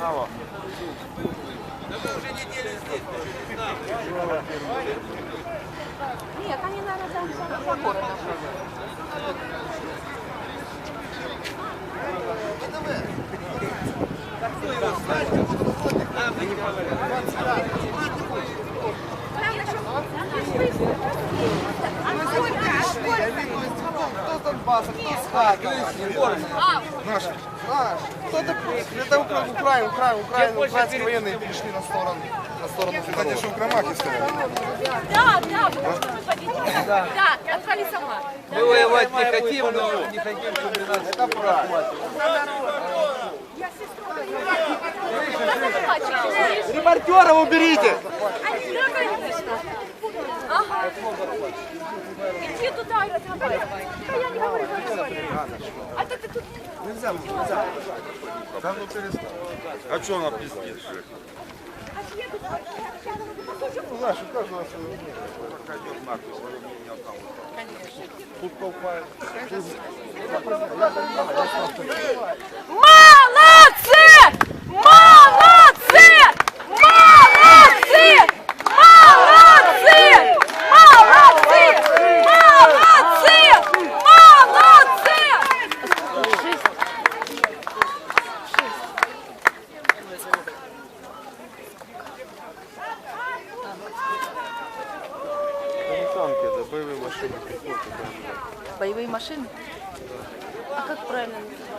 Браво. Да мы уже неделю здесь, ты же не знал. Нет, они, наверное, там за городом. ВТВ. Как ты его знаешь, как будто уходит. А, мы не поговорим. Кто с Донбасса, кто с Харькова? Наш. Наш. Кто-то это Укра- Украина, Украина, Украина, украинские военные перешли на сторону, на сторону Кстати, что в Крамахе стоят? Да, да, водители. Да, отправили сама. Мы воевать не хотим, но не хотим, чтобы нас Это правильно. Репортера уберите! Ага. Иди туда и разговаривай. Да я не говорю. А ты, ты тут... Нельзя, нельзя. Да ну перестань. А что она пиздит? Ну, знаешь, у каждого свое Пойдет нахуй, свое мнение там. Тут толпает. Молодцы! Танки, это боевые машины, пехота. Боевые машины? А как правильно называется?